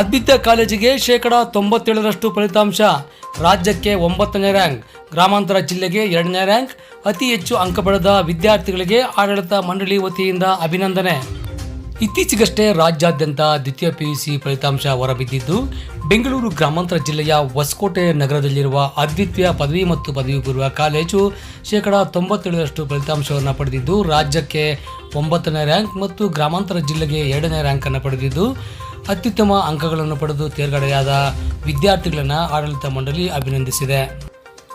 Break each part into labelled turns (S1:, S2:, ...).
S1: ಅದ್ವಿತೀಯ ಕಾಲೇಜಿಗೆ ಶೇಕಡ ತೊಂಬತ್ತೇಳರಷ್ಟು ಫಲಿತಾಂಶ. ರಾಜ್ಯಕ್ಕೆ ಒಂಬತ್ತನೇ ರ್ಯಾಂಕ್, ಗ್ರಾಮಾಂತರ ಜಿಲ್ಲೆಗೆ ಎರಡನೇ ರ್ಯಾಂಕ್, ಅತಿ ಹೆಚ್ಚು ಅಂಕ ಪಡೆದ ವಿದ್ಯಾರ್ಥಿಗಳಿಗೆ ಆಡಳಿತ ಮಂಡಳಿ ವತಿಯಿಂದ ಅಭಿನಂದನೆ. ಇತ್ತೀಚೆಗಷ್ಟೇ ರಾಜ್ಯಾದ್ಯಂತ ದ್ವಿತೀಯ ಪಿಯುಸಿ ಫಲಿತಾಂಶ ಹೊರಬಿದ್ದಿದ್ದು, ಬೆಂಗಳೂರು ಗ್ರಾಮಾಂತರ ಜಿಲ್ಲೆಯ ಹೊಸಕೋಟೆ ನಗರದಲ್ಲಿರುವ ಅದ್ವಿತೀಯ ಪದವಿ ಮತ್ತು ಪದವಿ ಪೂರ್ವ ಕಾಲೇಜು ಶೇಕಡ ತೊಂಬತ್ತೇಳರಷ್ಟು ಫಲಿತಾಂಶವನ್ನು ಪಡೆದಿದ್ದು, ರಾಜ್ಯಕ್ಕೆ ಒಂಬತ್ತನೇ ರ್ಯಾಂಕ್ ಮತ್ತು ಗ್ರಾಮಾಂತರ ಜಿಲ್ಲೆಗೆ ಎರಡನೇ ರ್ಯಾಂಕನ್ನು ಪಡೆದಿದ್ದು ಅತ್ಯುತ್ತಮ ಅಂಕಗಳನ್ನು ಪಡೆದು ತೇರ್ಗಡೆಯಾದ ವಿದ್ಯಾರ್ಥಿಗಳನ್ನು ಆಡಳಿತ ಮಂಡಳಿ ಅಭಿನಂದಿಸಿದೆ.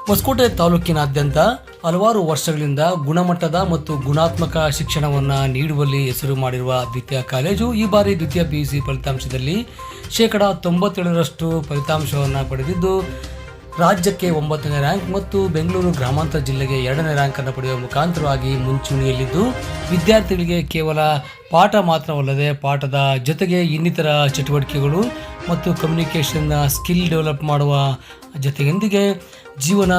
S1: ಹೊಸಕೋಟೆ ತಾಲೂಕಿನಾದ್ಯಂತ ಹಲವಾರು ವರ್ಷಗಳಿಂದ ಗುಣಮಟ್ಟದ ಮತ್ತು ಗುಣಾತ್ಮಕ ಶಿಕ್ಷಣವನ್ನು ನೀಡುವಲ್ಲಿ ಹೆಸರು ಮಾಡಿರುವ ದ್ವಿತೀಯ ಕಾಲೇಜು ಈ ಬಾರಿ ದ್ವಿತೀಯ ಪಿಯುಸಿ ಫಲಿತಾಂಶದಲ್ಲಿ ಶೇಕಡಾ ತೊಂಬತ್ತೇಳರಷ್ಟು ಫಲಿತಾಂಶವನ್ನು ಪಡೆದಿದ್ದು ರಾಜ್ಯಕ್ಕೆ ಒಂಬತ್ತನೇ ರ್ಯಾಂಕ್ ಮತ್ತು ಬೆಂಗಳೂರು ಗ್ರಾಮಾಂತರ ಜಿಲ್ಲೆಗೆ ಎರಡನೇ ರ್ಯಾಂಕನ್ನು ಪಡೆಯುವ ಮುಖಾಂತರವಾಗಿ ಮುಂಚೂಣಿಯಲ್ಲಿದ್ದು, ವಿದ್ಯಾರ್ಥಿಗಳಿಗೆ ಕೇವಲ ಪಾಠ ಮಾತ್ರವಲ್ಲದೆ ಪಾಠದ ಜೊತೆಗೆ ಇನ್ನಿತರ ಚಟುವಟಿಕೆಗಳು ಮತ್ತು ಕಮ್ಯುನಿಕೇಷನ್ನ ಸ್ಕಿಲ್ ಡೆವಲಪ್ ಮಾಡುವ ಜೊತೆಯೊಂದಿಗೆ ಜೀವನ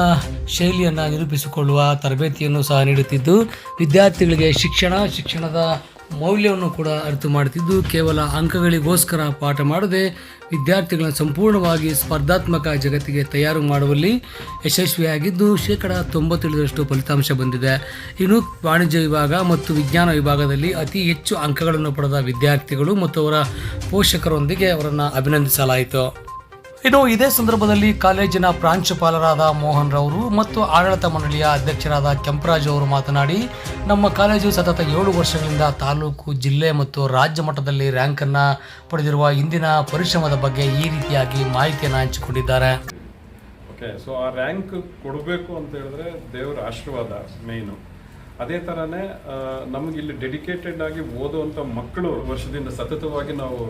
S1: ಶೈಲಿಯನ್ನು ನಿರೂಪಿಸಿಕೊಳ್ಳುವ ತರಬೇತಿಯನ್ನು ಸಹ ನೀಡುತ್ತಿದ್ದು, ವಿದ್ಯಾರ್ಥಿಗಳಿಗೆ ಶಿಕ್ಷಣ, ಶಿಕ್ಷಣದ ಮೌಲ್ಯವನ್ನು ಕೂಡ ಅರಿತು ಮಾಡ್ತಿದ್ದು ಕೇವಲ ಅಂಕಗಳಿಗೋಸ್ಕರ ಪಾಠ ಮಾಡದೆ ವಿದ್ಯಾರ್ಥಿಗಳನ್ನು ಸಂಪೂರ್ಣವಾಗಿ ಸ್ಪರ್ಧಾತ್ಮಕ ಜಗತ್ತಿಗೆ ತಯಾರು ಮಾಡುವಲ್ಲಿ ಯಶಸ್ವಿಯಾಗಿದ್ದು, ಶೇಕಡ ತೊಂಬತ್ತೇಳರಷ್ಟು ಫಲಿತಾಂಶ ಬಂದಿದೆ. ಇನ್ನು ವಾಣಿಜ್ಯ ವಿಭಾಗ ಮತ್ತು ವಿಜ್ಞಾನ ವಿಭಾಗದಲ್ಲಿ ಅತಿ ಹೆಚ್ಚು ಅಂಕಗಳನ್ನು ಪಡೆದ ವಿದ್ಯಾರ್ಥಿಗಳು ಮತ್ತು ಅವರ ಪೋಷಕರೊಂದಿಗೆ ಅವರನ್ನು ಅಭಿನಂದಿಸಲಾಯಿತು. ಇನ್ನು ಇದೇ ಸಂದರ್ಭದಲ್ಲಿ ಕಾಲೇಜಿನ ಪ್ರಾಂಶುಪಾಲರಾದ ಮೋಹನ್ ರವರು ಮತ್ತು ಆಡಳಿತ ಮಂಡಳಿಯ ಅಧ್ಯಕ್ಷರಾದ ಕೆಂಪರಾಜ್ ಅವರು ಮಾತನಾಡಿ, ನಮ್ಮ ಕಾಲೇಜು ಸತತ ಏಳು ವರ್ಷಗಳಿಂದ ತಾಲೂಕು, ಜಿಲ್ಲೆ ಮತ್ತು ರಾಜ್ಯ ಮಟ್ಟದಲ್ಲಿ ರ್ಯಾಂಕನ್ನು ಪಡೆದಿರುವ ಇಂದಿನ ಪರಿಶ್ರಮದ ಬಗ್ಗೆ ಈ ರೀತಿಯಾಗಿ ಮಾಹಿತಿಯನ್ನು ಹಂಚಿಕೊಂಡಿದ್ದಾರೆ.
S2: ಓಕೆ ಸೊ ಆ ರ್ಯಾಂಕ್ ಕೊಡಬೇಕು ಅಂತ ಹೇಳಿದ್ರೆ ದೇವರ ಆಶೀರ್ವಾದ ಮೇಯ್ನು ಅದೇ ಥರನೇ ನಮಗಿಲ್ಲಿ ಡೆಡಿಕೇಟೆಡ್ ಆಗಿ ಓದುವಂಥ ಮಕ್ಕಳು ವರ್ಷದಿಂದ ಸತತವಾಗಿ ನಾವು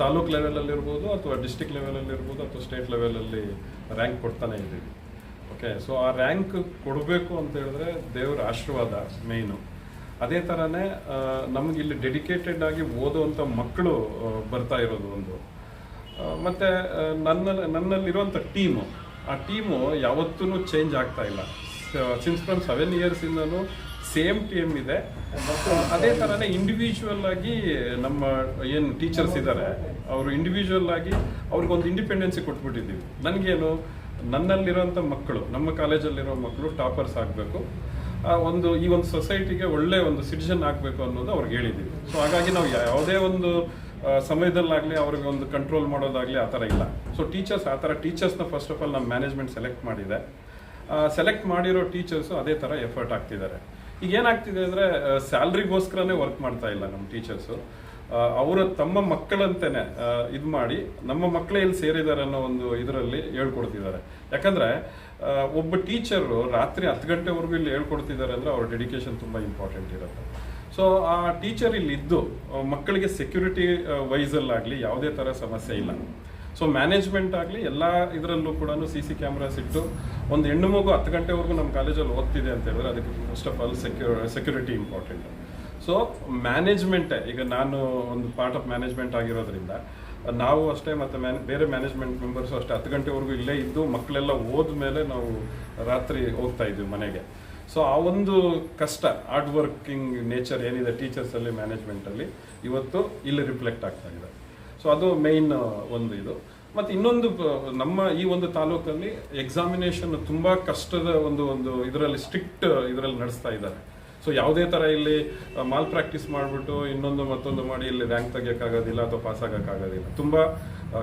S2: ತಾಲೂಕ್ ಲೆವೆಲಲ್ಲಿರ್ಬೋದು ಅಥವಾ ಡಿಸ್ಟಿಕ್ ಲೆವೆಲಲ್ಲಿರ್ಬೋದು ಅಥವಾ ಸ್ಟೇಟ್ ಲೆವೆಲಲ್ಲಿ ರ್ಯಾಂಕ್ ಕೊಡ್ತಾನೆ ಇದ್ದೀವಿ. ಓಕೆ ಸೊ ಆ ರ್ಯಾಂಕ್ ಕೊಡಬೇಕು ಅಂತ ಹೇಳಿದ್ರೆ ದೇವರ ಆಶೀರ್ವಾದ ಮೇಯ್ನು ಅದೇ ಥರನೇ ನಮಗೆ ಇಲ್ಲಿ ಡೆಡಿಕೇಟೆಡ್ ಆಗಿ ಓದುವಂಥ ಮಕ್ಕಳು ಬರ್ತಾ ಇರೋದು ಒಂದು. ಮತ್ತು ನನ್ನ ನನ್ನಲ್ಲಿರುವಂಥ ಟೀಮು ಆ ಟೀಮು ಯಾವತ್ತೂ ಚೇಂಜ್ ಆಗ್ತಾ ಇಲ್ಲ. ಸಿನ್ಸ್ ಫ್ರಮ್ ಸೆವೆನ್ ಇಯರ್ಸಿಂದನೂ ಸೇಮ್ ಟೀಮ್ ಇದೆ. ಮತ್ತು ಅದೇ ಥರನೇ ಇಂಡಿವಿಜುವಲ್ ಆಗಿ ನಮ್ಮ ಏನು ಟೀಚರ್ಸ್ ಇದ್ದಾರೆ ಅವರು ಇಂಡಿವಿಜುವಲ್ ಆಗಿ ಅವ್ರಿಗೊಂದು ಇಂಡಿಪೆಂಡೆನ್ಸಿ ಕೊಟ್ಬಿಟ್ಟಿದ್ದೀವಿ. ನನಗೇನು ನನ್ನಲ್ಲಿರೋಂಥ ಮಕ್ಕಳು, ನಮ್ಮ ಕಾಲೇಜಲ್ಲಿರೋ ಮಕ್ಕಳು ಟಾಪರ್ಸ್ ಆಗಬೇಕು. ಒಂದು, ಈ ಒಂದು ಸೊಸೈಟಿಗೆ ಒಳ್ಳೆ ಒಂದು ಸಿಟಿಜನ್ ಆಗಬೇಕು ಅನ್ನೋದು ಅವ್ರಿಗೆ ಹೇಳಿದ್ದೀವಿ. ಸೊ ಹಾಗಾಗಿ ನಾವು ಯಾವುದೇ ಒಂದು ಸಮಯದಲ್ಲಾಗಲಿ ಅವ್ರಿಗೆ ಒಂದು ಕಂಟ್ರೋಲ್ ಮಾಡೋದಾಗಲಿ ಆ ಥರ ಇಲ್ಲ. ಸೊ ಟೀಚರ್ಸ್ ಆ ಥರ ಟೀಚರ್ಸ್ನ ಫಸ್ಟ್ ಆಫ್ ಆಲ್ ನಮ್ಮ ಮ್ಯಾನೇಜ್ಮೆಂಟ್ ಸೆಲೆಕ್ಟ್ ಮಾಡಿದೆ. ಸೆಲೆಕ್ಟ್ ಮಾಡಿರೋ ಟೀಚರ್ಸು ಅದೇ ಥರ ಎಫರ್ಟ್ ಆಗ್ತಿದ್ದಾರೆ ಈಗ ಏನಾಗ್ತಿದೆ ಅಂದರೆ ಸ್ಯಾಲ್ರಿಗೋಸ್ಕರನೇ ವರ್ಕ್ ಮಾಡ್ತಾ ಇಲ್ಲ ನಮ್ಮ ಟೀಚರ್ಸು ಅವರು ತಮ್ಮ ಮಕ್ಕಳಂತೇನೆ ಇದು ಮಾಡಿ ನಮ್ಮ ಮಕ್ಕಳೇ ಇಲ್ಲಿ ಸೇರಿದ್ದಾರೆ ಅನ್ನೋ ಒಂದು ಇದರಲ್ಲಿ ಹೇಳ್ಕೊಡ್ತಿದ್ದಾರೆ. ಯಾಕಂದ್ರೆ ಒಬ್ಬ ಟೀಚರು ರಾತ್ರಿ ಹತ್ತು ಗಂಟೆವರೆಗೂ ಇಲ್ಲಿ ಹೇಳ್ಕೊಡ್ತಿದ್ದಾರೆ ಅಂದ್ರೆ ಅವ್ರ ಡೆಡಿಕೇಶನ್ ತುಂಬಾ ಇಂಪಾರ್ಟೆಂಟ್ ಇರುತ್ತೆ. ಸೊ ಆ ಟೀಚರ್ ಇಲ್ಲಿ ಇದ್ದು ಮಕ್ಕಳಿಗೆ ಸೆಕ್ಯೂರಿಟಿ ವೈಸಲ್ಲಾಗಲಿ ಯಾವುದೇ ಥರ ಸಮಸ್ಯೆ ಇಲ್ಲ. ಸೊ ಮ್ಯಾನೇಜ್ಮೆಂಟ್ ಆಗಲಿ ಎಲ್ಲ ಇದರಲ್ಲೂ ಕೂಡ ಸಿ ಸಿ ಕ್ಯಾಮ್ರಾಸ್ ಇಟ್ಟು ಒಂದು ಹೆಣ್ಣು ಮಗು ಹತ್ತು ಗಂಟೆವರೆಗೂ ನಮ್ಮ ಕಾಲೇಜಲ್ಲಿ ಓದ್ತಿದೆ ಅಂತ ಹೇಳಿದ್ರೆ ಅದಕ್ಕೆ first of all secu security important so ಮ್ಯಾನೇಜ್ಮೆಂಟೇ ಈಗ ನಾನು ಒಂದು ಪಾರ್ಟ್ ಆಫ್ ಮ್ಯಾನೇಜ್ಮೆಂಟ್ ಆಗಿರೋದ್ರಿಂದ ನಾವು ಅಷ್ಟೇ ಮತ್ತು ಮ್ಯಾನ್ ಬೇರೆ ಮ್ಯಾನೇಜ್ಮೆಂಟ್ ಮೆಂಬರ್ಸು ಅಷ್ಟೇ ಹತ್ತು ಗಂಟೆವರೆಗೂ ಇಲ್ಲೇ ಇದ್ದು ಮಕ್ಕಳೆಲ್ಲ ಮೇಲೆ ನಾವು ರಾತ್ರಿ ಹೋಗ್ತಾ ಇದ್ವಿ ಮನೆಗೆ. ಸೊ ಆ ಒಂದು ಕಷ್ಟ ಹಾರ್ಡ್ ವರ್ಕಿಂಗ್ ನೇಚರ್ ಏನಿದೆ ಟೀಚರ್ಸಲ್ಲಿ ಮ್ಯಾನೇಜ್ಮೆಂಟಲ್ಲಿ ಇವತ್ತು ಇಲ್ಲಿ ರಿಫ್ಲೆಕ್ಟ್ ಆಗ್ತಾ ಇದೆ. ಸೊ ಅದು ಮೇಯ್ನ್ ಒಂದು ಇದು. ಮತ್ತು ಇನ್ನೊಂದು ನಮ್ಮ ಈ ಒಂದು ತಾಲೂಕಲ್ಲಿ ಎಕ್ಸಾಮಿನೇಷನ್ ತುಂಬ ಕಷ್ಟದ ಒಂದು ಒಂದು ಇದರಲ್ಲಿ ಸ್ಟ್ರಿಕ್ಟ್ ಇದರಲ್ಲಿ ನಡೆಸ್ತಾ ಇದ್ದಾರೆ. ಸೊ ಯಾವುದೇ ಥರ ಇಲ್ಲಿ ಮಾಲ್ ಪ್ರಾಕ್ಟೀಸ್ ಮಾಡಿಬಿಟ್ಟು ಇನ್ನೊಂದು ಮತ್ತೊಂದು ಮಾಡಿ ಇಲ್ಲಿ ರ್ಯಾಂಕ್ ತೆಗಿಯೋಕ್ಕಾಗೋದಿಲ್ಲ ಅಥವಾ ಪಾಸ್ ಆಗೋಕ್ಕಾಗೋದಿಲ್ಲ. ತುಂಬ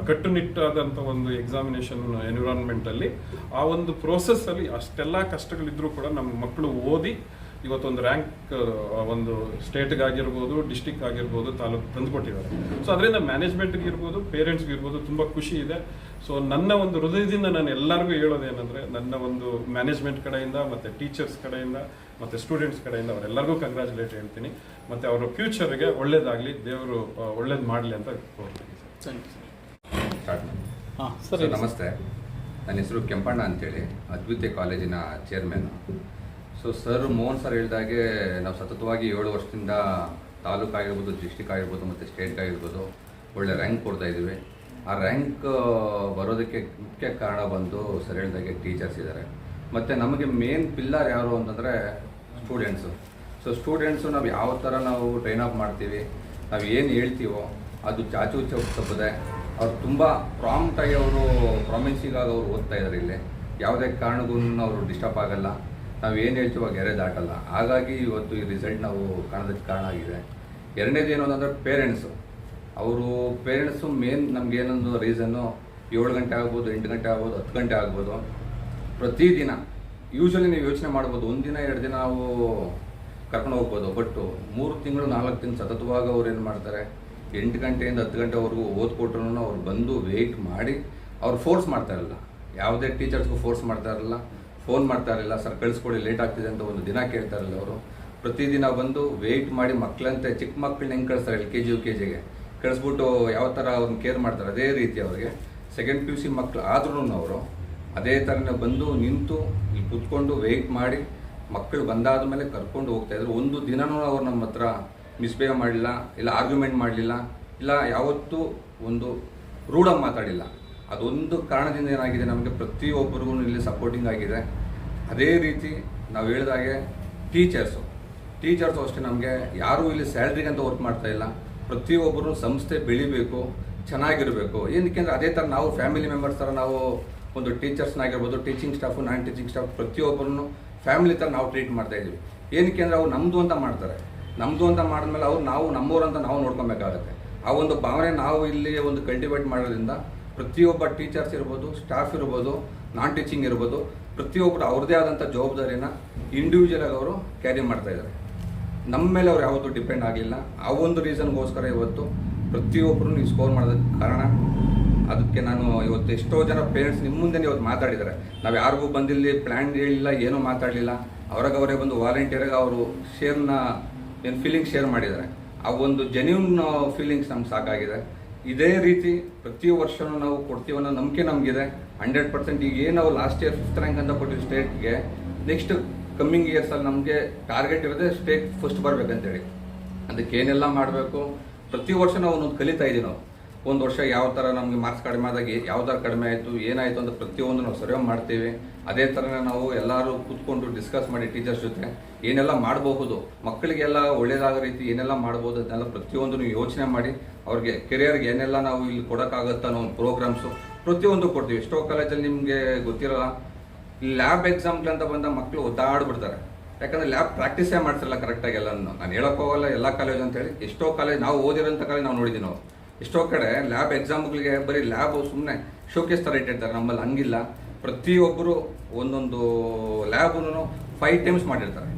S2: ಕಟ್ಟುನಿಟ್ಟಾದಂಥ ಒಂದು ಎಕ್ಸಾಮಿನೇಷನ್ ಎನ್ವಿರಾನ್ಮೆಂಟಲ್ಲಿ ಆ ಒಂದು ಪ್ರೋಸೆಸ್ಸಲ್ಲಿ ಅಷ್ಟೆಲ್ಲ ಕಷ್ಟಗಳಿದ್ರು ಕೂಡ ನಮ್ಮ ಮಕ್ಕಳು ಓದಿ ಇವತ್ತೊಂದು ರ್ಯಾಂಕ್ ಒಂದು ಸ್ಟೇಟ್ಗೆ ಆಗಿರ್ಬೋದು ಡಿಸ್ಟಿಕ್ ಆಗಿರ್ಬೋದು ತಾಲೂಕು ತಂದುಕೊಟ್ಟಿದ್ದಾರೆ. ಸೊ ಅದರಿಂದ ಮ್ಯಾನೇಜ್ಮೆಂಟ್ಗೆ ಇರ್ಬೋದು ಪೇರೆಂಟ್ಸ್ಗೆ ಇರ್ಬೋದು ತುಂಬ ಖುಷಿ ಇದೆ. ಸೊ ನನ್ನ ಒಂದು ಹೃದಯದಿಂದ ನಾನು ಎಲ್ಲರಿಗೂ ಹೇಳೋದೇನೆಂದರೆ ನನ್ನ ಒಂದು ಮ್ಯಾನೇಜ್ಮೆಂಟ್ ಕಡೆಯಿಂದ ಮತ್ತು ಟೀಚರ್ಸ್ ಕಡೆಯಿಂದ ಮತ್ತು ಸ್ಟೂಡೆಂಟ್ಸ್ ಕಡೆಯಿಂದ ಅವರೆಲ್ಲರಿಗೂ ಕಂಗ್ರ್ಯಾಚುಲೇಟ್ ಹೇಳ್ತೀನಿ. ಮತ್ತು ಅವರ ಫ್ಯೂಚರ್ಗೆ ಒಳ್ಳೇದಾಗಲಿ ದೇವರು ಒಳ್ಳೇದು ಮಾಡಲಿ ಅಂತ ಕೋರ್ತೀನಿ. ಸರ್
S3: ನಮಸ್ತೆ. ನನ್ನ ಹೆಸರು ಕೆಂಪಣ್ಣ ಅಂತೇಳಿ. ಅದ್ವಿತೀಯ ಕಾಲೇಜಿನ chairman so sir Mohan sir ಹೇಳಿದಾಗೆ ನಾವು ಸತತವಾಗಿ ಏಳು ವರ್ಷದಿಂದ ತಾಲೂಕು ಆಗಿರ್ಬೋದು ಡಿಸ್ಟಿಕ್ ಆಗಿರ್ಬೋದು ಮತ್ತು ಸ್ಟೇಟ್ ಆಗಿರ್ಬೋದು ಒಳ್ಳೆ ರ್ಯಾಂಕ್ ಕೊಡ್ತಾ ಇದ್ದೀವಿ. ಆ ರ್ಯಾಂಕ್ ಬರೋದಕ್ಕೆ ಮುಖ್ಯ ಕಾರಣ ಬಂದು ಸರ್ ಹೇಳಿದಾಗೆ ಟೀಚರ್ಸ್ ಇದ್ದಾರೆ ಮತ್ತು ನಮಗೆ ಮೇನ್ ಪಿಲ್ಲರ್ ಯಾರು ಅಂತಂದರೆ ಸ್ಟೂಡೆಂಟ್ಸು ಸೊ ಸ್ಟೂಡೆಂಟ್ಸು ನಾವು ಯಾವ ಥರ ನಾವು ಟ್ರೈನ್ ಅಪ್ ಮಾಡ್ತೀವಿ, ನಾವು ಏನು ಹೇಳ್ತೀವೋ ಅದು ಚಾಚು ಚೌಕ್ ತಪ್ಪದೆ ಅವ್ರು ತುಂಬ ಪ್ರಾಂಪ್ಟಾಗಿ ಅವರು ಪ್ರಾಮಿಸಿಂಗಾಗಿ ಅವರು ಓದ್ತಾ ಇದ್ದಾರೆ ಇಲ್ಲಿ. ಯಾವುದೇ ಕಾರಣಕ್ಕೂ ಅವರು ಡಿಸ್ಟರ್ಬ್ ಆಗಲ್ಲ. ನಾವು ಏನು ಹೇಳ್ತೀವೋ ಗೆರೆ ದಾಟಲ್ಲ. ಹಾಗಾಗಿ ಇವತ್ತು ಈ ರಿಸಲ್ಟ್ ನಾವು ಕಾಣೋದಕ್ಕೆ ಕಾರಣ ಆಗಿದೆ. ಎರಡನೇದು ಏನು ಅಂತಂದರೆ ಪೇರೆಂಟ್ಸು ಅವರು ಪೇರೆಂಟ್ಸು ಮೇನ್ ನಮ್ಗೆ ಏನೊಂದು ರೀಸನ್ನು ಏಳು ಗಂಟೆ ಆಗ್ಬೋದು, ಎಂಟು ಗಂಟೆ ಆಗ್ಬೋದು, ಹತ್ತು ಗಂಟೆ ಆಗ್ಬೋದು. ಪ್ರತಿದಿನ ಯೂಶ್ವಲಿ ನೀವು ಯೋಚನೆ ಮಾಡ್ಬೋದು ಒಂದಿನ ಎರಡು ದಿನ ನಾವು ಕರ್ಕೊಂಡು ಹೋಗ್ಬೋದು. ಬಟ್ ಮೂರು ತಿಂಗಳು, ನಾಲ್ಕು ತಿಂಗಳು ಸತತವಾಗಿ ಅವ್ರು ಏನು ಮಾಡ್ತಾರೆ, ಎಂಟು ಗಂಟೆಯಿಂದ ಹತ್ತು ಗಂಟೆವರೆಗೂ ಓದ್ಕೊಟ್ರು ಅವ್ರು ಬಂದು ವೆಯ್ಟ್ ಮಾಡಿ, ಅವ್ರು ಫೋರ್ಸ್ ಮಾಡ್ತಾ ಇರಲ್ಲ. ಯಾವುದೇ ಟೀಚರ್ಸ್ಗೂ ಫೋರ್ಸ್ ಮಾಡ್ತಾ ಇರಲಿಲ್ಲ ಫೋನ್ ಮಾಡ್ತಾ ಇರಲಿಲ್ಲ ಸರ್, ಕಳಿಸ್ಕೊಡಿ, ಲೇಟ್ ಆಗ್ತಿದೆ ಅಂತ ಒಂದು ದಿನ ಕೇಳ್ತಾ ಇರಲಿಲ್ಲ ಅವರು. ಪ್ರತಿದಿನ ಬಂದು ವೆಯ್ಟ್ ಮಾಡಿ ಮಕ್ಕಳಂತೆ ಚಿಕ್ಕ ಮಕ್ಕಳನ್ನ ಹೆಂಗೆ ಕಳಿಸ್ತಾರೆ L K G U K ಜಿಗೆ ಕಳಿಸ್ಬಿಟ್ಟು ಯಾವ ಥರ ಅವ್ರನ್ನ ಕೇರ್ ಮಾಡ್ತಾರೆ, ಅದೇ ರೀತಿ ಅವ್ರಿಗೆ. ಸೆಕೆಂಡ್ ಪಿ ಯು ಸಿ ಮಕ್ಕಳು ಆದ್ರೂ ಅವರು ಅದೇ ಥರನೇ ಬಂದು ನಿಂತು ಇಲ್ಲಿ ಕುತ್ಕೊಂಡು ವೆಯ್ಟ್ ಮಾಡಿ ಮಕ್ಕಳು ಬಂದಾದ ಮೇಲೆ ಕರ್ಕೊಂಡು ಹೋಗ್ತಾ ಇದ್ರು. ಒಂದು ದಿನನೂ ಅವ್ರು ನಮ್ಮ ಹತ್ರ ಮಿಸ್ಬಿಹೇವ್ ಮಾಡಲಿಲ್ಲ ಇಲ್ಲ ಆರ್ಗ್ಯುಮೆಂಟ್ ಮಾಡಲಿಲ್ಲ, ಇಲ್ಲ ಯಾವತ್ತೂ ಒಂದು ರೂಢಾಗಿ ಮಾತಾಡಿಲ್ಲ. ಅದೊಂದು ಕಾರಣದಿಂದ ಏನಾಗಿದೆ? ನಮಗೆ ಪ್ರತಿಯೊಬ್ಬರಿಗೂ ಇಲ್ಲಿ ಸಪೋರ್ಟಿಂಗ್ ಆಗಿದೆ. ಅದೇ ರೀತಿ ನಾವು ಹೇಳಿದಾಗೆ ಟೀಚರ್ಸು ಟೀಚರ್ಸು ಅಷ್ಟೇ ನಮಗೆ ಯಾರೂ ಇಲ್ಲಿ ಸ್ಯಾಲ್ರಿಗೆ ಅಂತ ವರ್ಕ್ ಮಾಡ್ತಾ ಇಲ್ಲ. ಪ್ರತಿಯೊಬ್ಬರು ಸಂಸ್ಥೆ ಬೆಳಿಬೇಕು, ಚೆನ್ನಾಗಿರಬೇಕು. ಏನಕ್ಕೆ ಅಂದರೆ ಅದೇ ಥರ ನಾವು ಫ್ಯಾಮಿಲಿ ಮೆಂಬರ್ಸ್ ಥರ ನಾವು ಒಂದು ಟೀಚರ್ಸ್ನಾಗಿರ್ಬೋದು teaching staff non teaching staff ಪ್ರತಿಯೊಬ್ಬರನ್ನು ಫ್ಯಾಮಿಲಿ ಥರ ನಾವು ಟ್ರೀಟ್ ಮಾಡ್ತಾ ಇದ್ದೀವಿ. ಏನಕ್ಕೆ ಅಂದರೆ ಅವ್ರು ನಮ್ಮದು ಅಂತ ಮಾಡ್ತಾರೆ. ನಮ್ಮದು ಅಂತ ಮಾಡಿದ್ಮೇಲೆ ಅವ್ರು ನಾವು ನಮ್ಮವ್ರು ಅಂತ ನಾವು ನೋಡ್ಕೊಬೇಕಾಗುತ್ತೆ. ಆ ಒಂದು ಭಾವನೆ ನಾವು ಇಲ್ಲಿ ಒಂದು ಕಲ್ಟಿವೇಟ್ ಮಾಡೋದ್ರಿಂದ ಪ್ರತಿಯೊಬ್ಬ ಟೀಚರ್ಸ್ ಇರ್ಬೋದು, ಸ್ಟಾಫ್ ಇರ್ಬೋದು, ನಾನ್ ಟೀಚಿಂಗ್ ಇರ್ಬೋದು ಪ್ರತಿಯೊಬ್ಬರು ಅವ್ರದ್ದೇ ಆದಂಥ ಜವಾಬ್ದಾರಿನ ಇಂಡಿವಿಜುವಲ್ ಆಗಿ ಅವರು ಕ್ಯಾರಿ ಮಾಡ್ತಾ ಇದ್ದಾರೆ. ನಮ್ಮ ಮೇಲೆ ಅವ್ರು ಯಾವತ್ತೂ ಡಿಪೆಂಡ್ ಆಗಲಿಲ್ಲ ಆ ಒಂದು ರೀಸನ್ಗೋಸ್ಕರ ಇವತ್ತು ಪ್ರತಿಯೊಬ್ಬರು ನೀವು ಸ್ಕೋರ್ ಮಾಡೋದಕ್ಕೆ ಕಾರಣ, ಅದಕ್ಕೆ ನಾನು ಇವತ್ತು ಎಷ್ಟೋ ಜನ ಪೇರೆಂಟ್ಸ್ ನಿಮ್ಮ ಮುಂದೆ ಇವತ್ತು ಮಾತಾಡಿದ್ದಾರೆ. ನಾವು ಯಾರಿಗೂ ಬಂದಿಲ್ಲಿ ಪ್ಲ್ಯಾನ್ ಹೇಳಿಲ್ಲ, ಏನೂ ಮಾತಾಡಲಿಲ್ಲ. ಅವ್ರಿಗವರೇ ಬಂದು ವಾಲಂಟಿಯರ್ಗೆ ಅವರು ಶೇರ್ನ ಏನು ಫೀಲಿಂಗ್ಸ್ ಶೇರ್ ಮಾಡಿದ್ದಾರೆ. ಆ ಒಂದು ಜೆನ್ಯೂನ್ ಫೀಲಿಂಗ್ಸ್ ನಮ್ಗೆ ಸಾಕಾಗಿದೆ. ಇದೇ ರೀತಿ ಪ್ರತಿ ವರ್ಷನೂ ನಾವು ಕೊಡ್ತೀವಿ ಅನ್ನೋ ನಂಬಿಕೆ ನಮಗಿದೆ. ಹಂಡ್ರೆಡ್ ಪರ್ಸೆಂಟ್ ಈಗ ಏನು ನಾವು ಲಾಸ್ಟ್ ಇಯರ್ ಫಿಫ್ತ್ ರ್ಯಾಂಕ್ ಅಂತ ಕೊಟ್ಟಿವಿ ಸ್ಟೇಟ್ಗೆ, ನೆಕ್ಸ್ಟ್ ಕಮ್ಮಿಂಗ್ ಇಯರ್ಸಲ್ಲಿ ನಮಗೆ ಟಾರ್ಗೆಟ್ ಇರೋದೇ ಸ್ಟೇಟ್ ಫಸ್ಟ್ ಬರಬೇಕಂತೇಳಿ. ಅದಕ್ಕೆ ಏನೆಲ್ಲ ಮಾಡಬೇಕು? ಪ್ರತಿ ವರ್ಷ ನಾವು ಒಂದೊಂದು ಕಲಿತಾ ಇದ್ದೀವಿ ನಾವು. ಒಂದು ವರ್ಷ ಯಾವ ಥರ ನಮಗೆ ಮಾರ್ಕ್ಸ್ ಕಡಿಮೆ ಆದಾಗ, ಯಾವ ಥರ ಕಡಿಮೆ ಆಯಿತು, ಏನಾಯಿತು ಅಂತ ಪ್ರತಿಯೊಂದು ನಾವು ಸರ್ವೆ ಮಾಡ್ತೀವಿ. ಅದೇ ಥರನೇ ನಾವು ಎಲ್ಲರೂ ಕೂತ್ಕೊಂಡು ಡಿಸ್ಕಸ್ ಮಾಡಿ ಟೀಚರ್ಸ್ ಜೊತೆ ಏನೆಲ್ಲ ಮಾಡಬಹುದು, ಮಕ್ಕಳಿಗೆಲ್ಲ ಒಳ್ಳೇದಾಗೋ ರೀತಿ ಏನೆಲ್ಲ ಮಾಡ್ಬೋದು ಅದನ್ನೆಲ್ಲ ಪ್ರತಿಯೊಂದನ್ನು ಯೋಚನೆ ಮಾಡಿ, ಅವ್ರಿಗೆ ಕೆರಿಯರ್ಗೆ ಏನೆಲ್ಲ ನಾವು ಇಲ್ಲಿ ಕೊಡೋಕ್ಕಾಗುತ್ತೆ ಅನ್ನೋ ಒಂದು ಪ್ರೋಗ್ರಾಮ್ಸು ಪ್ರತಿಯೊಂದು ಕೊಡ್ತೀವಿ. ಎಷ್ಟೋ ಕಾಲೇಜಲ್ಲಿ ನಿಮಗೆ ಗೊತ್ತಿರಲ್ಲ ಲ್ಯಾಬ್ ಎಕ್ಸಾಮ್ಗಳು ಅಂತ ಬಂದ ಮಕ್ಕಳು ಒದ್ದಾಡ್ಬಿಡ್ತಾರೆ. ಯಾಕಂದ್ರೆ ಲ್ಯಾಬ್ ಪ್ರಾಕ್ಟೀಸೇ ಮಾಡ್ತಿರಲ್ಲ ಕರೆಕ್ಟಾಗಿ ಎಲ್ಲ ನಾನು ಹೇಳೋಕ್ಕೋಗಲ್ಲ ಎಲ್ಲ ಕಾಲೇಜ್ ಅಂತ ಹೇಳಿ ಎಷ್ಟೋ ಕಾಲೇಜ್ ನಾವು ಓದಿರೋಂಥ ಕಾಲೇಜ್ ನಾವು ನೋಡಿದ್ದೀವಿ ನಾವು. ಎಷ್ಟೋ ಕಡೆ ಲ್ಯಾಬ್ ಎಕ್ಸಾಮ್ಗಳಿಗೆ ಬರೀ ಲ್ಯಾಬ್ ಸುಮ್ಮನೆ ಶೋಕೇಸ್ ಥರ ಇಟ್ಟಿರ್ತಾರೆ, ನಮ್ಮಲ್ಲಿ ಹಂಗಿಲ್ಲ. ಪ್ರತಿಯೊಬ್ಬರು ಒಂದೊಂದು ಲ್ಯಾಬನ್ನು ಫೈವ್ ಟೈಮ್ಸ್ ಮಾಡಿರ್ತಾರೆ.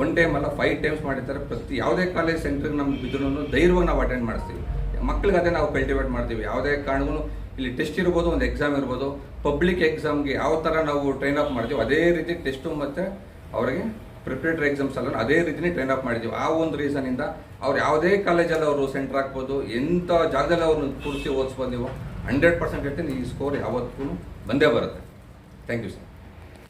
S3: ಒನ್ ಟೈಮ್ ಅಲ್ಲ ಫೈವ್ ಟೈಮ್ಸ್ ಮಾಡಿರ್ತಾರೆ. ಪ್ರತಿ ಯಾವುದೇ ಕಾಲೇಜ್ ಸೆಂಟ್ರಿಗೆ ನಮ್ಮ ಬಿದ್ರು ಧೈರ್ಯವಾಗಿ ನಾವು ಅಟೆಂಡ್ ಮಾಡಿಸ್ತೀವಿ. ಮಕ್ಳಿಗೆ ಅದೇ ನಾವು ಕಲ್ಟಿವೇಟ್ ಮಾಡ್ತೀವಿ. ಯಾವುದೇ ಕಾರಣಕ್ಕೂ ಇಲ್ಲಿ ಟೆಸ್ಟ್ ಇರ್ಬೋದು, ಒಂದು ಎಕ್ಸಾಮ್ ಇರ್ಬೋದು. ಪಬ್ಲಿಕ್ ಎಕ್ಸಾಮ್ಗೆ ಯಾವ ಥರ ನಾವು ಟ್ರೈನ್ ಅಪ್ ಮಾಡ್ತೀವಿ, ಅದೇ ರೀತಿ ಟೆಸ್ಟು ಮತ್ತು ಅವರಿಗೆ ಪ್ರಿಪ್ರೇಟರಿ ಎಕ್ಸಾಮ್ಸ್ ಎಲ್ಲ ಅದೇ ರೀತಿನೇ ಟ್ರೈನ್ ಅಪ್ ಮಾಡಿದ್ದೀವಿ ಆ ಒಂದು ರೀಸನಿಂದ ಅವ್ರು ಯಾವುದೇ ಕಾಲೇಜಲ್ಲಿ ಅವರು ಸೆಂಟರ್ ಹಾಕ್ಬೋದು ಎಂಥ ಜಾಗದಲ್ಲಿ ಅವ್ರನ್ನ ಕೂರಿಸಿ ಓದಿಸ್ಬೋದು ನೀವು ಹಂಡ್ರೆಡ್ ಪರ್ಸೆಂಟ್ ಹೇಳ್ತೀನಿ, ಈ ಸ್ಕೋರ್ ಯಾವತ್ತೂ ಬಂದೇ ಬರುತ್ತೆ. Thank you sir